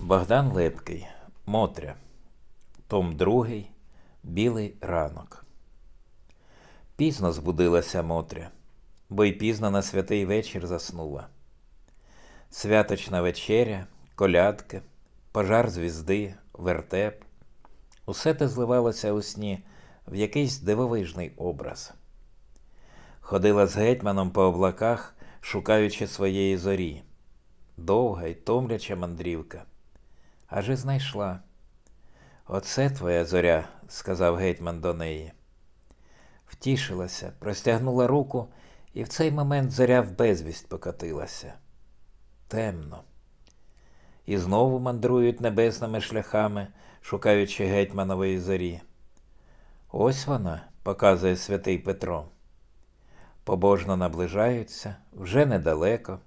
Богдан Лепкий, Мотря, Том 2, Білий ранок. Пізно збудилася Мотря, бо й пізно на святий вечір заснула. Святочна вечеря, колядки, пожар звізди, вертеп. Усе те зливалося у сні в якийсь дивовижний образ. Ходила з гетьманом по облаках, шукаючи своєї зорі. Довга й томляча мандрівка. Аж і знайшла. Оце твоя зоря, сказав гетьман до неї. Втішилася, простягнула руку, і в цей момент зоря в безвість покотилася. Темно. І знову мандрують небесними шляхами, шукаючи гетьманової зорі. Ось вона, показує святий Петро. Побожно наближаються, вже недалеко,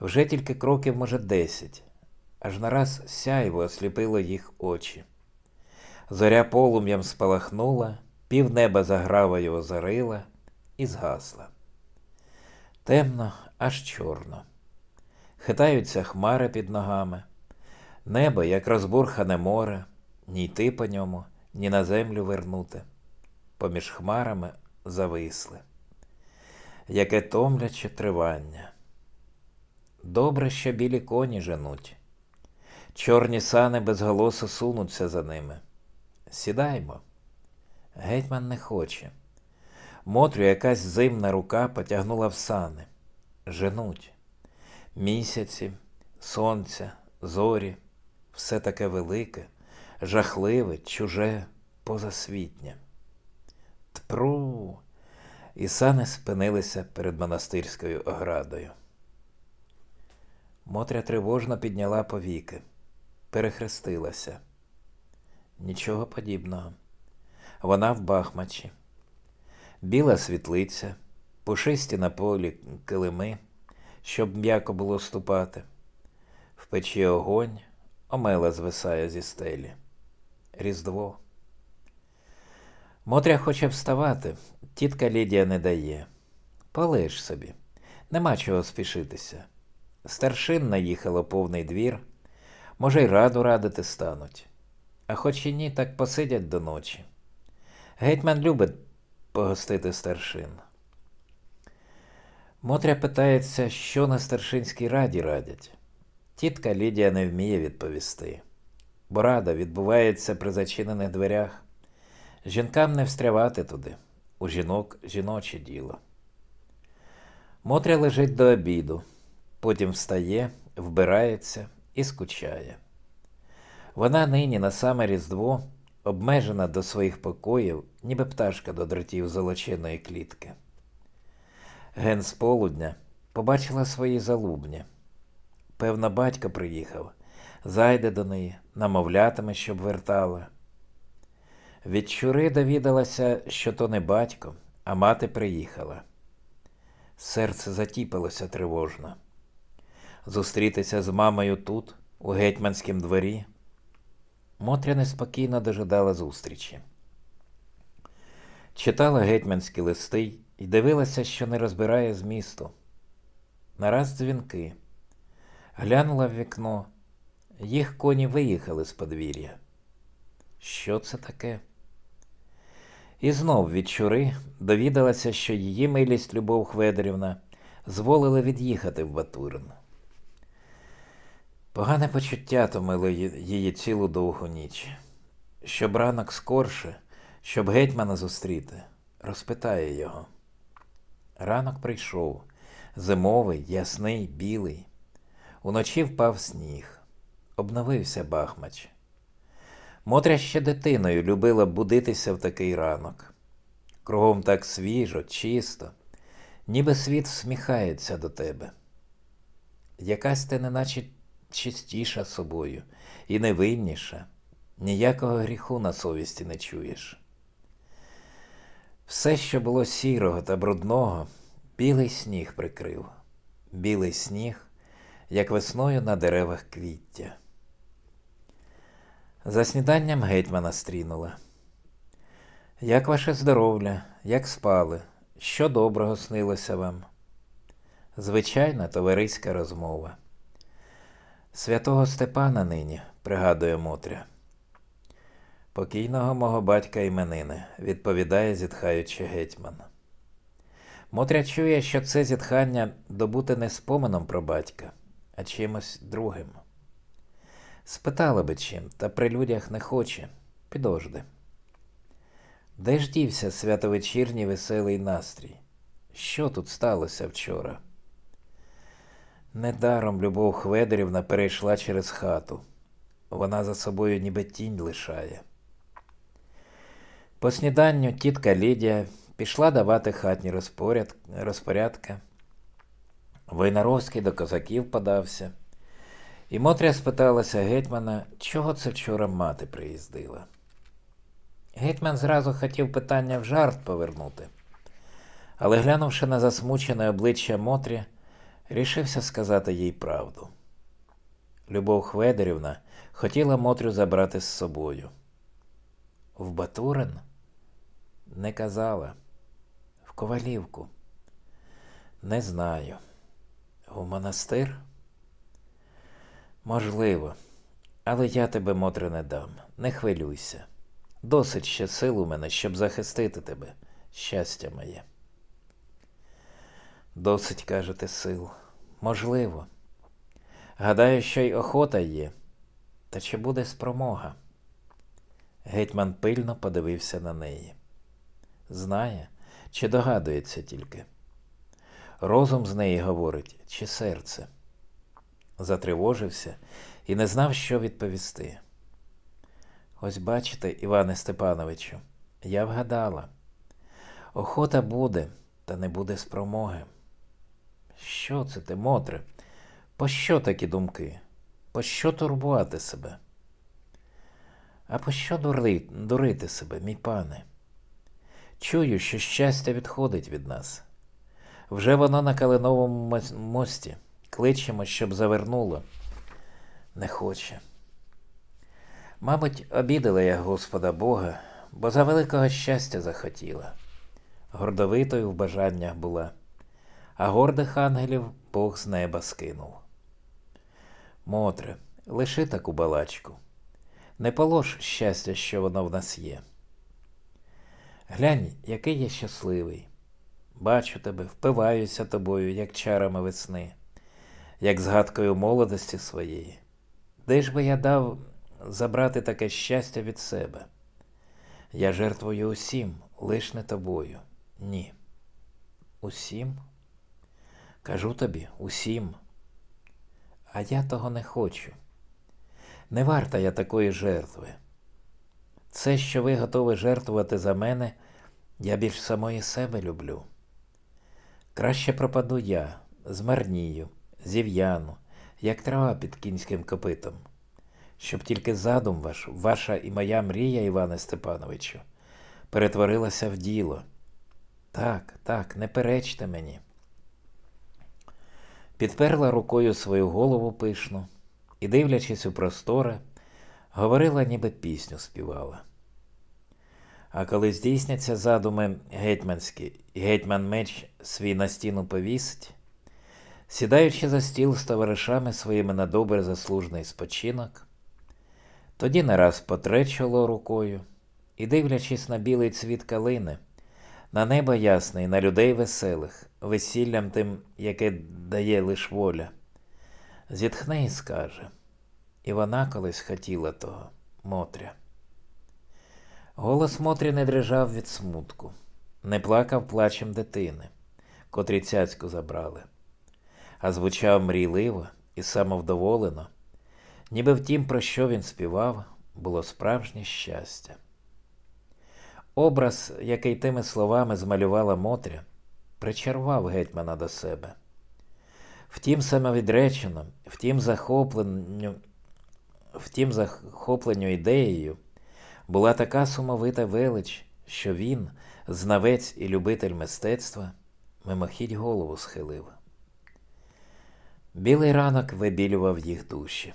вже тільки кроків, може, десять, аж нараз сяйво осліпило їх очі. Зоря полум'ям спалахнула, півнеба загравою озарила і згасла. Темно, аж чорно. Хитаються хмари під ногами, небо, як розбурхане море, ні йти по ньому, ні на землю вернути. Поміж хмарами зависли. Яке томляче тривання. Добре, що білі коні женуть. Чорні сани без голосу сунуться за ними. Сідаймо. Гетьман не хоче. Мотрю якась зимна рука потягнула в сани. Женуть. Місяці, сонця, зорі, все таке велике, жахливе, чуже, позасвітнє. Тпру. І сани спинилися перед монастирською оградою. Мотря тривожно підняла повіки, перехрестилася. Нічого подібного. Вона в бахмачі. Біла світлиця, пушисті на полі килими, щоб м'яко було ступати. В печі огонь, омела звисає зі стелі. Різдво. Мотря хоче вставати, тітка Лідія не дає. Полиш собі, нема чого спішитися. Старшин наїхало повний двір, може, й раду радити стануть. А хоч і ні, так посидять до ночі. Гетьман любить погостити старшин. Мотря питається, що на старшинській раді радять. Тітка Лідія не вміє відповісти, бо рада відбувається при зачинених дверях. Жінкам не встрявати туди, у жінок жіноче діло. Мотря лежить до обіду, потім встає, вбирається і скучає. Вона нині на саме Різдво обмежена до своїх покоїв, ніби пташка до дротів золоченої клітки. Ген з полудня побачила свої залубні. Певно, батько приїхав, зайде до неї, намовлятиме, щоб вертала. Від щури довідалася, що то не батько, а мати приїхала. Серце затіпалося тривожно. Зустрітися з мамою тут, у гетьманськім дворі. Мотря неспокійно дожидала зустрічі. Читала гетьманські листи і дивилася, що не розбирає змісту. Нараз дзвінки. Глянула в вікно. Їх коні виїхали з подвір'я. Що це таке? І знов від чури довідалася, що її милість Любов Хведорівна зволила від'їхати в Батурин. Погане почуття томило її цілу довгу ніч. Щоб ранок скорше, щоб гетьмана зустріти, розпитає його. Ранок прийшов, зимовий, ясний, білий. Уночі впав сніг, обновився бахмач. Мотря ще дитиною любила будитися в такий ранок. Кругом так свіжо, чисто, ніби світ всміхається до тебе. Якась ти неначе чистіша собою і невинніша, ніякого гріху на совісті не чуєш. Все, що було сірого та брудного, білий сніг прикрив, білий сніг, як весною на деревах квіття. За сніданням гетьмана стрінула. Як ваше здоров'я, як спали, що доброго снилося вам? Звичайна товариська розмова. Святого Степана нині, пригадує Мотря. Покійного мого батька іменини, відповідає, зітхаючи гетьман. Мотря чує, що це зітхання добуте не споменом про батька, а чимось другим. Спитала би чим, та при людях не хоче, підожди. Де ж дівся святовечірній веселий настрій? Що тут сталося вчора? Недаром Любов Хведерівна перейшла через хату. Вона за собою ніби тінь лишає. По сніданню тітка Лідія пішла давати хатні розпоряд... розпорядки. Войнаровський до козаків подався. І Мотря спиталася гетьмана, чого це вчора мати приїздила. Гетьман зразу хотів питання в жарт повернути, але глянувши на засмучене обличчя Мотрі, рішився сказати їй правду. Любов Хведерівна хотіла Мотрю забрати з собою. В Батурин? Не казала. В Ковалівку. Не знаю. В монастир? Можливо, але я тебе, Мотре, не дам. Не хвилюйся. Досить ще сил у мене, щоб захистити тебе, щастя моє. Досить, кажете, сил. Можливо. Гадаю, що й охота є. Та чи буде спромога? Гетьман пильно подивився на неї. Знає, чи догадується тільки. Розум з неї говорить, чи серце. Затривожився і не знав, що відповісти. Ось бачите, Іване Степановичу, я вгадала. Охота буде, та не буде спромоги. Що це ти, Мотре? Пощо такі думки? Пощо турбувати себе? А пощо дури, дурити себе, мій пане? Чую, що щастя відходить від нас. Вже воно на калиновому мості. Кличемо, щоб завернуло. Не хоче. Мабуть, обідала я Господа Бога, бо за великого щастя захотіла. Гордовитою в бажаннях була, а гордих ангелів Бог з неба скинув. Мотре, лиши таку балачку, не полож щастя, що воно в нас є. Глянь, який я щасливий. Бачу тебе, впиваюся тобою, як чарами весни, як згадкою молодості своєї. Де ж би я дав забрати таке щастя від себе? Я жертвую усім, лиш не тобою. Ні. Усім? Кажу тобі, усім. А я того не хочу. Не варта я такої жертви. Це, що ви готові жертвувати за мене, я більш самої себе люблю. Краще пропаду я, змарнію, зів'яну, як трава під кінським копитом, щоб тільки задум ваш, ваша і моя мрія, Іване Степановичу, перетворилася в діло. Так, так, не перечте мені. Підперла рукою свою голову пишну і, дивлячись у просторе, говорила, ніби пісню співала. А коли здійсняться задуми гетьманські, і гетьман меч свій на стіну повісить, сідаючи за стіл з товаришами своїми на добре заслужений спочинок, тоді нараз потре чоло рукою і, дивлячись на білий цвіт калини, на небо ясне і на людей веселих, весіллям тим, яке дає лиш воля, зітхне і скаже, і вона колись хотіла того, Мотря. Голос Мотрі не дрижав від смутку, не плакав плачем дитини, котрі цяцьку забрали, а звучав мрійливо і самовдоволено, ніби в тім, про що він співав, було справжнє щастя. Образ, який тими словами змалювала Мотря, причарував гетьмана до себе. Втім, самовідречено, втім захопленню, втім захопленню ідеєю була така сумовита велич, що він, знавець і любитель мистецтва, мимохідь голову схилив. Білий ранок вибілював їх душі.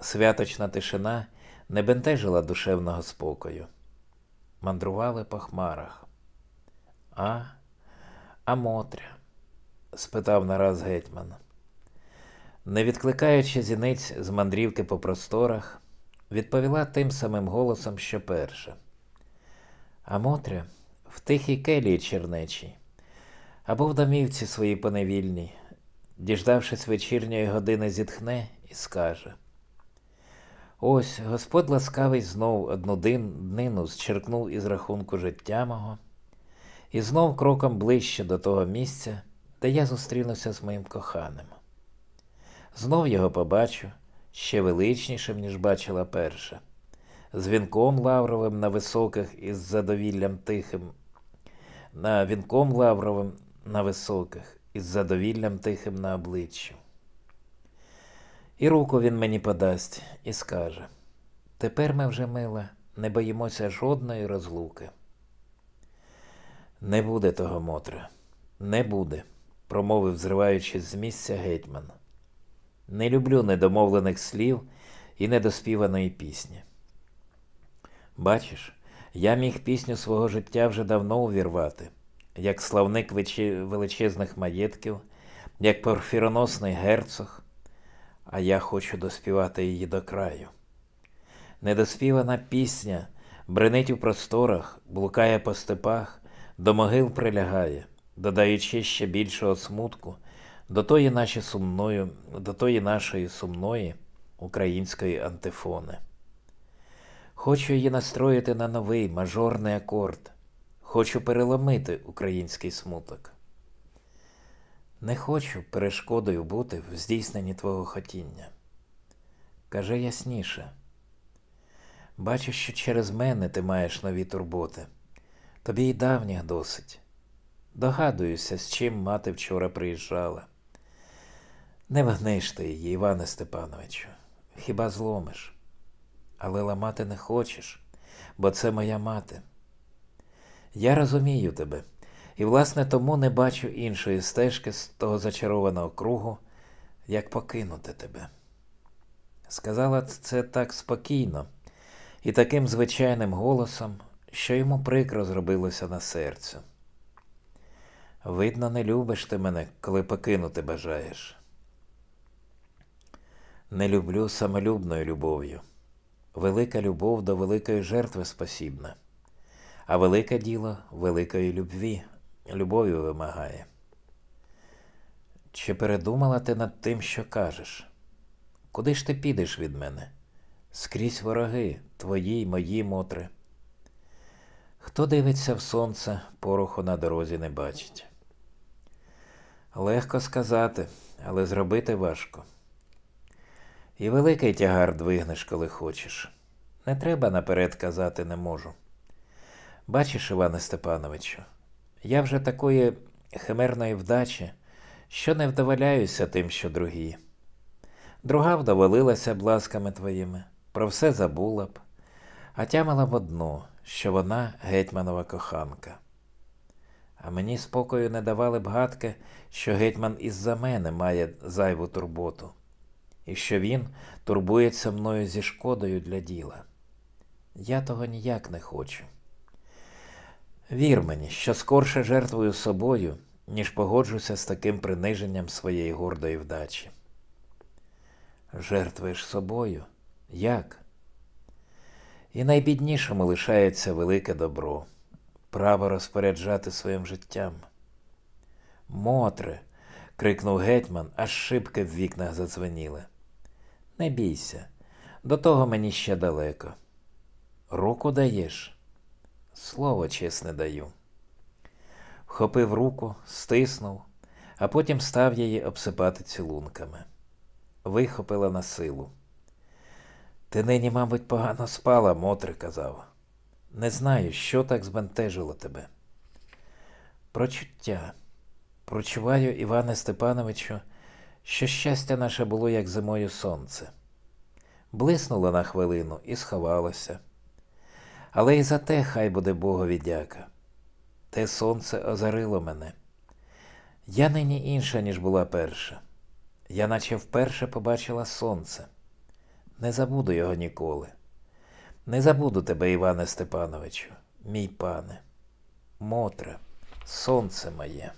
Святочна тишина не бентежила душевного спокою. Мандрували по хмарах. А, а Мотря? спитав нараз гетьман. Не відкликаючи зіниць з мандрівки по просторах, відповіла тим самим голосом, що перша. А Мотря в тихій келії чернечій, або в домівці своїй поневільній, діждавшись вечірньої години, зітхне і скаже. Ось Господь ласкавий знов одну днину зчеркнув із рахунку життя мого, і знов кроком ближче до того місця, де я зустрінуся з моїм коханим. Знов його побачу ще величнішим, ніж бачила перша, з вінком лавровим на високих і з задовіллям тихим, на вінком лавровим на високих і з задовіллям тихим на обличчю. І руку він мені подасть і скаже: Тепер ми вже, мила, не боїмося жодної розлуки. Не буде того, Мотре, не буде, промовив, зриваючись з місця гетьман. Не люблю недомовлених слів і недоспіваної пісні. Бачиш, я міг пісню свого життя вже давно увірвати, як славник величезних маєтків, як порфіроносний герцог, а я хочу доспівати її до краю. Недоспівана пісня бренить у просторах, блукає по степах, до могил прилягає, додаючи ще більшого смутку до тої нашої сумної, до тої нашої сумної української антифони. Хочу її настроїти на новий мажорний акорд. Хочу переломити український смуток. Не хочу перешкодою бути в здійсненні твого хотіння. Кажи ясніше. Бачу, що через мене ти маєш нові турботи. Тобі й давніх досить. Догадуюся, з чим мати вчора приїжджала. Не вгниш ти її, Іване Степановичу, хіба зломиш. Але ламати не хочеш, бо це моя мати. Я розумію тебе, і, власне, тому не бачу іншої стежки з того зачарованого кругу, як покинути тебе. Сказала це так спокійно і таким звичайним голосом, що йому прикро зробилося на серцю. Видно, не любиш ти мене, коли покинути бажаєш. Не люблю самолюбною любов'ю. Велика любов до великої жертви спосібна, а велике діло великої любві, любові вимагає. Чи передумала ти над тим, що кажеш? Куди ж ти підеш від мене? Скрізь вороги, твої й мої мотри. Хто дивиться в сонце, пороху на дорозі не бачить. Легко сказати, але зробити важко. І великий тягар двигнеш, коли хочеш. Не треба наперед казати не можу. Бачиш, Іване Степановичу, я вже такої химерної вдачі, що не вдоволяюся тим, що другі. Друга вдоволилася б ласками твоїми, про все забула б, а тямила б одну, що вона гетьманова коханка. А мені спокою не давали б гадки, що гетьман із-за мене має зайву турботу і що він турбується мною зі шкодою для діла. Я того ніяк не хочу. Вір мені, що скорше жертвую собою, ніж погоджуся з таким приниженням своєї гордої вдачі. Жертвуєш собою? Як? І найбіднішому лишається велике добро, право розпоряджати своїм життям. Мотре. крикнув гетьман, аж шибки в вікнах задзвеніли. Не бійся, до того мені ще далеко. Руку даєш? Слово чесне даю. Вхопив руку, стиснув, а потім став її обсипати цілунками. Вихопила на силу. Ти нині, мабуть, погано спала, Мотре казав. Не знаю, що так збентежило тебе. Прочуття. Прочуваю, Іване Степановичу, що щастя наше було, як зимою сонце. Блиснуло на хвилину і сховалося. Але і за те хай буде Богові дяка. Те сонце озарило мене. Я нині інша, ніж була перша. Я наче вперше побачила сонце. Не забуду його ніколи. Не забуду тебе, Іване Степановичу, мій пане. Мотре, сонце моє.